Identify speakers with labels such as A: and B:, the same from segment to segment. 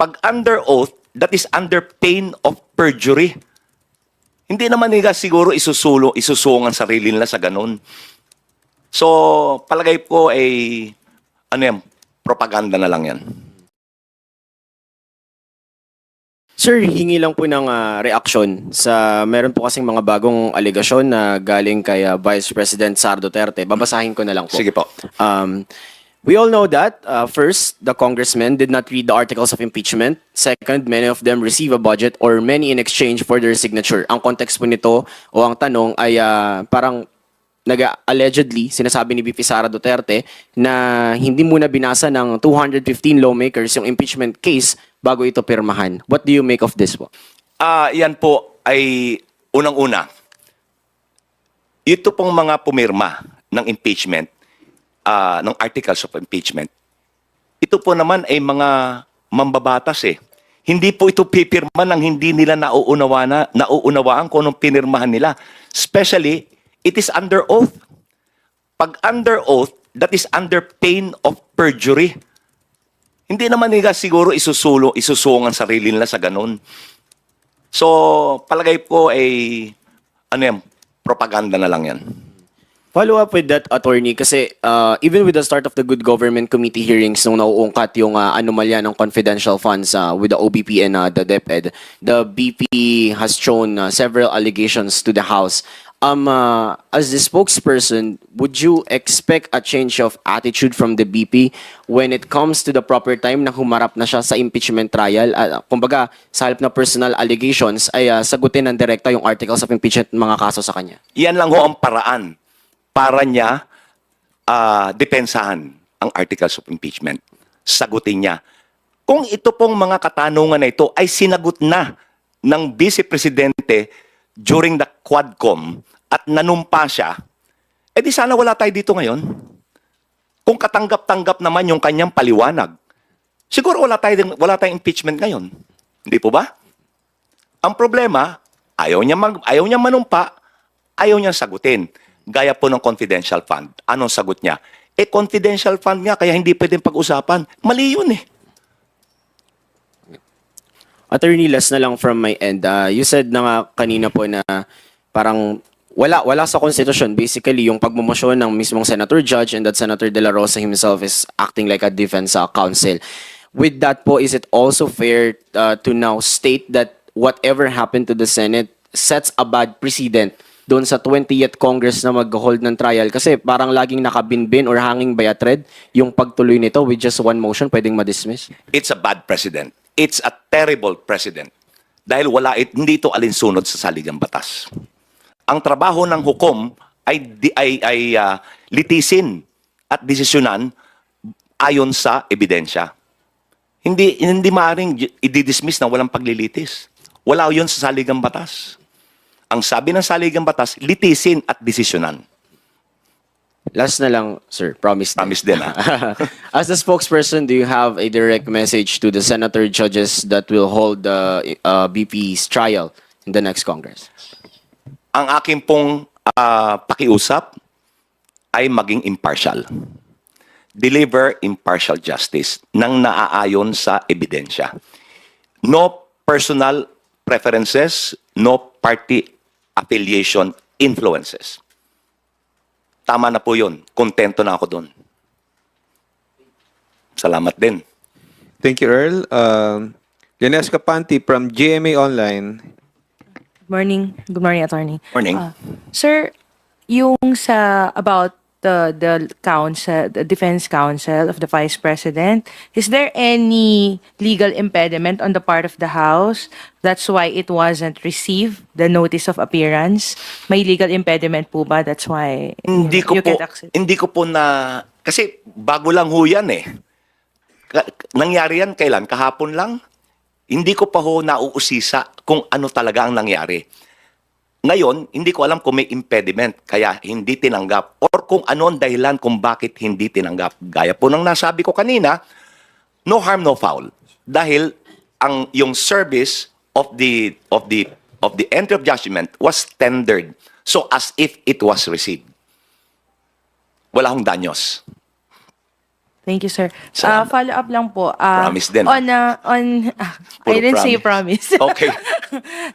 A: pag under oath, that is under pain of perjury. Hindi naman nila siguro isusulo, isusuong ang sarili nila sa ganun. So, palagay ko ay, ano yan, propaganda na lang yan.
B: Sir, hingi lang po ng ah, reaksyon sa meron po kasing mga bagong aligasyon na galing kay ah, Vice President Sara Duterte. Babasahin ko na lang po.
A: Sige po.
B: Um, we all know that, uh, first, the congressmen did not read the articles of impeachment. Second, many of them receive a budget or many in exchange for their signature. Ang context po nito o ang tanong ay ah, parang naga allegedly sinasabi ni VP Sara Duterte na hindi muna binasa ng 215 lawmakers yung impeachment case bago ito pirmahan. What do you make of this po?
A: Ah, yan po ay unang-una. Ito pong mga pumirma ng impeachment, ah, ng articles of impeachment. Ito po naman ay mga mambabatas eh. Hindi po ito pipirma ng hindi nila nauunawa na, nauunawaan kung anong pinirmahan nila. Especially, it is under oath. Pag under oath, that is under pain of perjury. Hindi naman nila siguro isusulo, isusuong ang sarili nila sa ganun. So, palagay ko ay, ano yan, propaganda na lang yan.
B: Follow up with that, attorney, kasi uh, even with the start of the Good Government Committee hearings nung nauungkat yung uh, anomalya ng confidential funds uh, with the OBP and uh, the DepEd, the BP has shown uh, several allegations to the House. Um, uh, as the spokesperson, would you expect a change of attitude from the BP when it comes to the proper time na humarap na siya sa impeachment trial? Uh, kumbaga, sa halip na personal allegations, ay uh, sagutin ng direkta yung articles of impeachment mga kaso sa kanya.
A: Yan lang ho ang paraan para niya ah, depensahan ang articles of impeachment. Sagutin niya. Kung ito pong mga katanungan na ito ay sinagot na ng Vice Presidente during the Quadcom at nanumpa siya, eh di sana wala tayo dito ngayon. Kung katanggap-tanggap naman yung kanyang paliwanag, siguro wala tayong, wala tayong impeachment ngayon. Hindi po ba? Ang problema, ayaw niya, mag, ayaw niya manumpa, ayaw niya sagutin. Gaya po ng confidential fund. Anong sagot niya? Eh, confidential fund nga, kaya hindi pwedeng pag-usapan. Mali yun eh.
B: Attorney, last na lang from my end. Uh, you said na nga kanina po na parang wala wala sa konstitusyon basically yung pagmomosyon ng mismong senator judge and that senator De La Rosa himself is acting like a defense uh, counsel with that po is it also fair uh, to now state that whatever happened to the senate sets a bad precedent doon sa 20th Congress na mag-hold ng trial kasi parang laging nakabinbin or hanging by a thread yung pagtuloy nito with just one motion pwedeng ma-dismiss
A: It's a bad precedent. It's a terrible precedent. Dahil wala it, hindi ito alinsunod sa saligang batas. Ang trabaho ng hukom ay, ay, ay ah, litisin at desisyonan ayon sa ebidensya. Hindi hindi maaring i-dismiss na walang paglilitis. Wala 'yon sa saligang batas. Ang sabi ng saligang batas, litisin at desisyonan.
B: Last na lang, sir. Promise.
A: Promise din, ah.
B: As the spokesperson, do you have a direct message to the senator judges that will hold the uh, BP's trial in the next Congress?
A: Ang aking pong ah, pakiusap ay maging impartial. Deliver impartial justice nang naaayon sa ebidensya. No personal preferences, no party affiliation influences. Tama na po yun. Kontento na ako doon. Salamat din.
C: Thank you, Earl. Um, Ganesh Kapanti from GMA Online.
D: Morning. Good morning, attorney.
A: Morning.
D: Ah, sir, yung sa about the the counsel, the defense counsel of the vice president, is there any legal impediment on the part of the house? That's why it wasn't received the notice of appearance. May legal impediment po ba? That's why
A: Hindi ko
D: you
A: po hindi ko po na kasi bago lang ho yan eh. Ka- nangyari yan kailan? Kahapon lang. Hindi ko pa ho nauusisa kung ano talaga ang nangyari. Ngayon, hindi ko alam kung may impediment kaya hindi tinanggap or kung ano ang dahilan kung bakit hindi tinanggap. Gaya po ng nasabi ko kanina, no harm no foul. Dahil ang yung service of the of the of the entry of judgment was tendered so as if it was received. Wala hong danyos.
D: Thank you, sir. Uh,
A: Salamat.
D: follow up lang po. uh,
A: Promise din,
D: On, uh, on, I
A: Puro
D: didn't say promise.
A: Okay.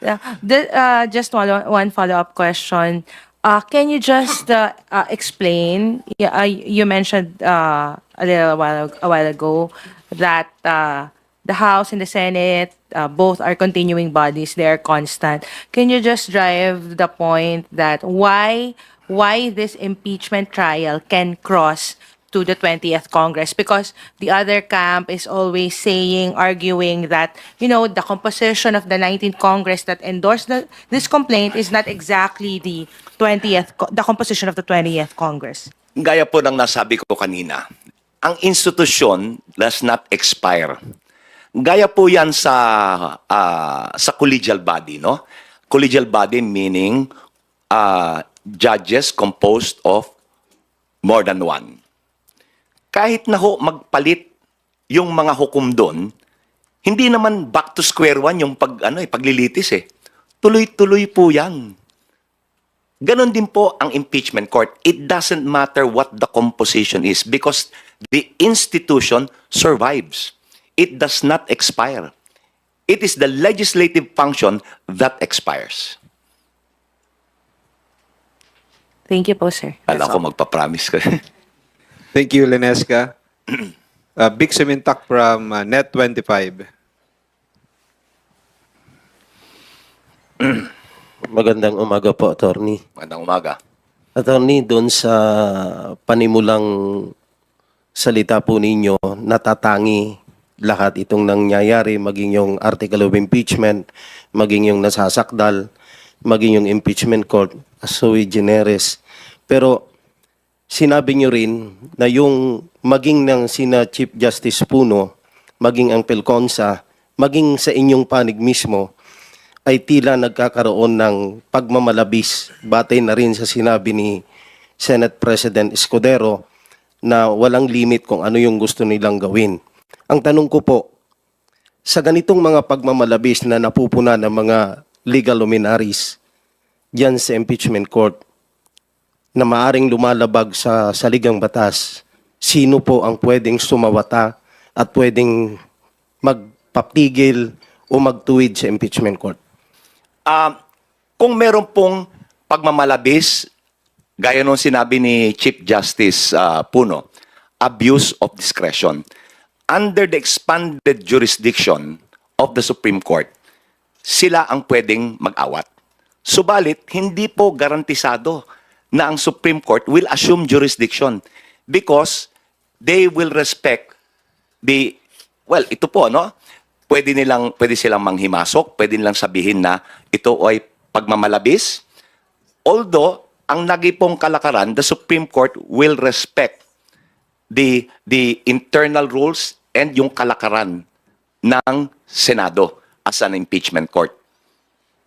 D: Yeah. The, uh, just one, one follow-up question. Uh, can you just uh, uh, explain? Yeah, uh, you mentioned uh, a little while a while ago that uh, the House and the Senate uh, both are continuing bodies; they are constant. Can you just drive the point that why why this impeachment trial can cross to the 20th Congress because the other camp is always saying, arguing that, you know, the composition of the 19th Congress that endorsed the, this complaint is not exactly the 20th, co- the composition of the 20th Congress.
A: Gaya po ng nasabi ko kanina, ang institusyon does not expire. Gaya po yan sa ah, sa collegial body, no? Collegial body meaning ah, judges composed of more than one. Kahit na ho magpalit yung mga hukom doon, hindi naman back to square one yung pag ano eh paglilitis eh. Tuloy-tuloy po 'yan. Ganon din po ang impeachment court. It doesn't matter what the composition is because the institution survives. It does not expire. It is the legislative function that expires.
D: Thank you po, sir.
A: Alam ko magpa-promise ka.
C: Thank you, Lenesca. uh, Big Semintak from uh, Net25.
E: Magandang umaga po, attorney.
A: Magandang umaga.
E: Attorney, doon sa panimulang salita po ninyo, natatangi lahat itong nangyayari, maging yung article of impeachment, maging yung nasasakdal, maging yung impeachment court, sui generis. Pero sinabi nyo rin na yung maging ng sina Chief Justice Puno, maging ang Pelconsa, maging sa inyong panig mismo, ay tila nagkakaroon ng pagmamalabis batay na rin sa sinabi ni Senate President Escudero na walang limit kung ano yung gusto nilang gawin. Ang tanong ko po, sa ganitong mga pagmamalabis na napupuna ng mga legal luminaries diyan sa impeachment court na maaring lumalabag sa saligang batas, sino po ang pwedeng sumawata at pwedeng magpapigil o magtuwid sa impeachment court?
A: Um, kung meron pong pagmamalabis, gaya nung sinabi ni Chief Justice ah, Puno, abuse of discretion. Under the expanded jurisdiction of the Supreme Court, sila ang pwedeng mag-awat. Subalit, hindi po garantisado na ang Supreme Court will assume jurisdiction because they will respect the well ito po no? Pwede nilang pwede silang manghimasok pwede nilang sabihin na ito ay pagmamalabis. Although ang nagipong kalakaran the Supreme Court will respect the the internal rules and yung kalakaran ng Senado as an impeachment court.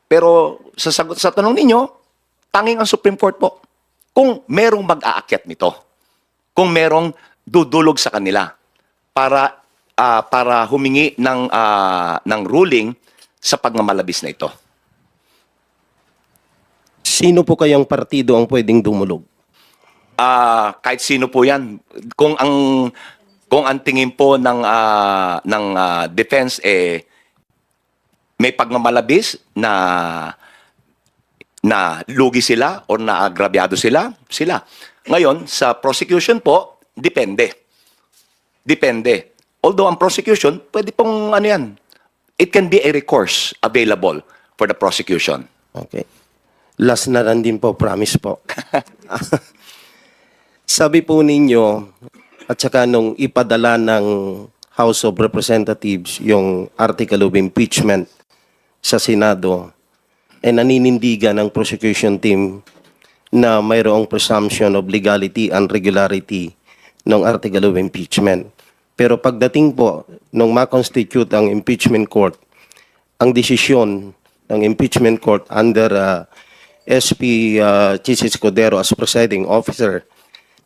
A: Pero sa sagot sa tanong ninyo tanging ang Supreme Court po kung merong mag-aakyat nito kung merong dudulog sa kanila para ah, para humingi ng ah, ng ruling sa pagmamalabis na ito.
E: Sino po kayang partido ang pwedeng dumulog?
A: Ah, kahit sino po 'yan. Kung ang kung ang tingin po ng ah, ng ah, defense eh may pagmamalabis na na lugi sila o na agrabyado sila, sila. Ngayon, sa prosecution po, depende. Depende. Although ang prosecution, pwede pong ano yan, it can be a recourse available for the prosecution.
E: Okay. Last na lang din po, promise po. Sabi po ninyo, at saka nung ipadala ng House of Representatives yung article of impeachment sa Senado, ay naninindigan ng prosecution team na mayroong presumption of legality and regularity ng article of impeachment. Pero pagdating po nung ma-constitute ang impeachment court, ang desisyon ng impeachment court under uh, SP uh, Chisis as presiding officer,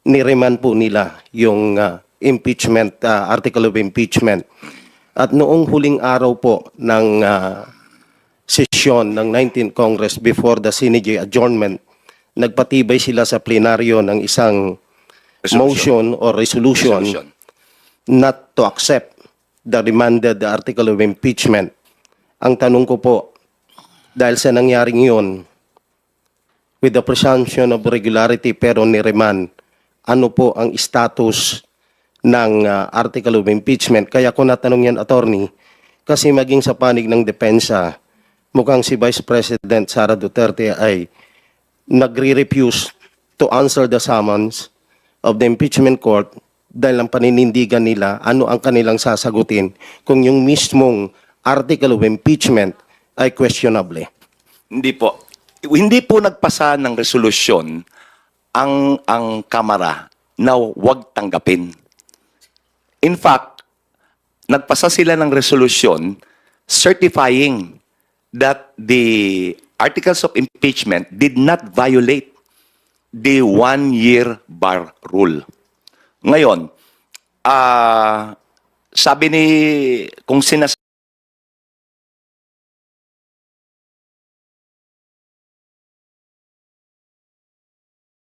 E: niriman po nila yung uh, impeachment, uh, article of impeachment. At noong huling araw po ng uh, sesyon ng 19th Congress before the Senate adjournment, nagpatibay sila sa plenaryo ng isang
A: Resolution.
E: motion or resolution,
A: Resolution.
E: not to accept the remanded article of impeachment. Ang tanong ko po, dahil sa nangyaring yun, with the presumption of regularity pero ni-remand, ano po ang status ng uh, article of impeachment? Kaya ko natanong yan, attorney, kasi maging sa panig ng depensa, mukhang si Vice President Sara Duterte ay nagre-refuse to answer the summons of the impeachment court dahil ang paninindigan nila ano ang kanilang sasagutin kung yung mismong article of impeachment ay questionable.
A: Hindi po. Hindi po nagpasa ng resolusyon ang ang Kamara na huwag tanggapin. In fact, nagpasa sila ng resolusyon certifying that the articles of impeachment did not violate the one-year bar rule. Ngayon, ah sabi ni kung sinas